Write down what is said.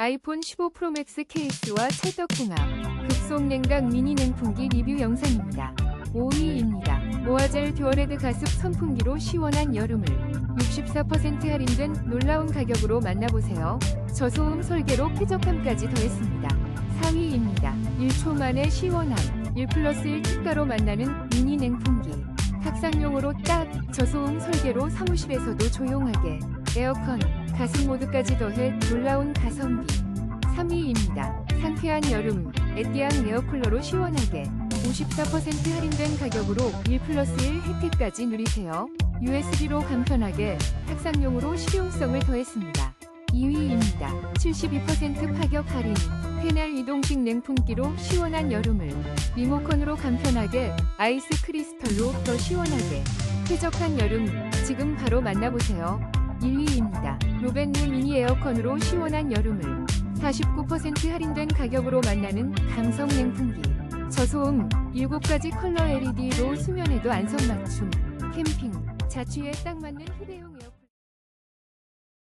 아이폰 15 프로맥스 케이스와 찰떡궁합 급속 냉각 미니 냉풍기 리뷰 영상입니다. 5위입니다. 모아젤 듀얼헤드 가습 선풍기로 시원한 여름을 64% 할인된 놀라운 가격으로 만나보세요. 저소음 설계로 쾌적함까지 더했습니다. 4위입니다. 1초 만에 시원함 1 플러스 1 특가로 만나는 미니 냉풍기 탁상용으로 딱 저소음 설계로 사무실에서도 조용하게 에어컨, 가습 모드까지 더해 놀라운 가 성비 3위입니다. 상쾌한 여름 에띠앙 에어쿨러로 시원하게 54% 할인된 가격으로 1 플러스 1 혜택까지 누리세요. USB로 간편하게 탁상용으로 실용성을 더했습니다. 2위입니다. 72% 파격 할인 패널 이동식 냉풍기로 시원한 여름을 리모컨으로 간편하게 아이스 크리스털로 더 시원하게 쾌적한 여름 지금 바로 만나보세요. 1위입니다. 로벤누 미니 에어컨으로 시원한 여름을 49% 할인된 가격으로 만나는 감성 냉풍기. 저소음 7가지 컬러 LED로 수면에도 안성맞춤 캠핑. 자취에 딱 맞는 휴대용 에어컨